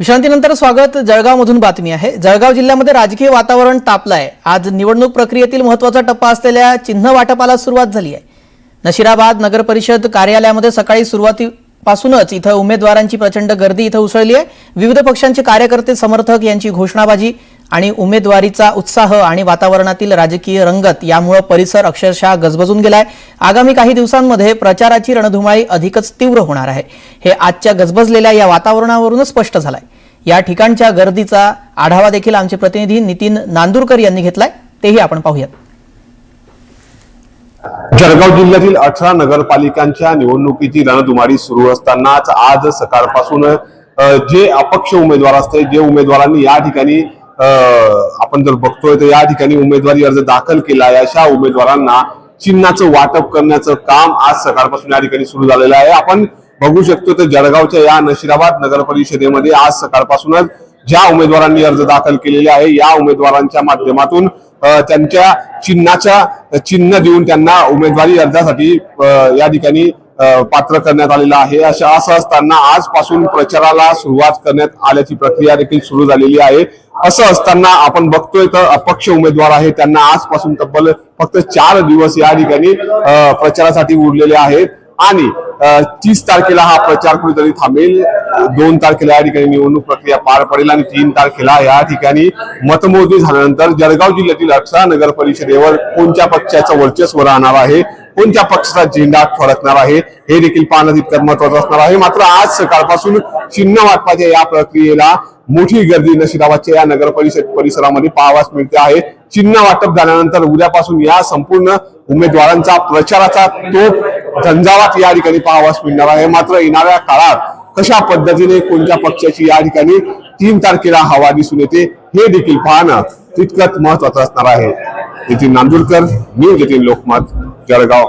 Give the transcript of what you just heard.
विश्रांतीनंतर स्वागत. जळगावमधून बातमी आहे. जळगाव जिल्ह्यामध्ये राजकीय वातावरण तापलं आहे आज निवडणूक प्रक्रियेतील महत्त्वाचा टप्पा असलेल्या चिन्ह वाटपाला सुरुवात झाली आहे. नशिराबाद नगर परिषद कार्यालयामध्ये सकाळी सुरुवातीपासूनच इथं उमेदवारांची प्रचंड गर्दी इथं उसळली आहे. विविध पक्षांचे कार्यकर्ते समर्थक यांची घोषणाबाजी आणि उमेदवारीचा उत्साह आणि वातावरणातील राजकीय रंगत यामुळे परिसर अक्षरशः गजबजून गेलाय. आगामी काही दिवसांमध्ये प्रचाराची रणधुमाळी अधिकच तीव्र होणार आहे. हे आजच्या गजबजलेल्या या वातावरणावरूनच स्पष्ट झालंय. या ठिकाणच्या गर्दीचा आढावा देखील आमचे प्रतिनिधी नितीन नांदूरकर यांनी घेतलाय. तेही आपण पाहूयात. जळगाव जिल्ह्यातील अठरा नगरपालिकांच्या निवडणुकीची रणधुमारी सुरू असतानाच आज सकाळपासून जे अपक्ष उमेदवार असते जे उमेदवारांनी या ठिकाणी आपण जर बघतोय तर या ठिकाणी उमेदवारी अर्ज दाखल केला आहे. अशा उमेदवारांना चिन्हाचं वाटप करण्याचं काम आज सकाळपासून या ठिकाणी सुरू झालेलं आहे. आपण बघू शकतो तर जळगावच्या या नशिराबाद नगर परिषदेमध्ये आज सकाळपासूनच ज्या उमेदवारांनी अर्ज दाखल केलेले आहे या उमेदवारांच्या माध्यमातून त्यांच्या चिन्हाच्या चिन्ह देऊन त्यांना उमेदवारी अर्जासाठी या ठिकाणी पात्र करण्यात आलेलं आहे. अशा असं असताना आजपासून प्रचाराला सुरुवात करण्यात आल्याची प्रक्रिया देखील सुरू झालेली आहे. असं असताना आपण बघतोय तर अपक्ष उमेदवार आहे. त्यांना आजपासून तब्बल फक्त चार दिवस या ठिकाणी प्रचारासाठी उरलेले आहेत. आणि तीस तारखेला हा प्रचार कुठेतरी थांबेल. दोन तारखेला या ठिकाणी निवडणूक प्रक्रिया पार पडेल आणि तीन तारखेला या ठिकाणी मतमोजणी झाल्यानंतर जळगाव जिल्ह्यातील अठरा नगर परिषदेवर कोणत्या पक्षाचं वर्चस्व राहणार आहे? कोणत्या पक्षाचा झेंडा फडकणार आहे? हे देखील पाहणं तितकं महत्वाचं असणार आहे. मात्र आज सकाळपासून चिन्ह वाटपाच्या या प्रक्रियेला मोठी गर्दी नशिराबादच्या या नगर परिषद परिसरामध्ये पाहावास मिळते आहे. चिन्ह वाटप झाल्यानंतर उद्यापासून या संपूर्ण उमेदवारांचा प्रचाराचा तोप झंझावात या ठिकाणी पाहावास मिळणार आहे. मात्र येणाऱ्या काळात कशा पद्धतीने कोणत्या पक्षाची या ठिकाणी तीन तारखेला हवा दिसून येते हे देखील पाहणं तितकंच महत्वाचं असणार आहे. Nitin Nandurkar news eighteen Lokmat Jalgaon.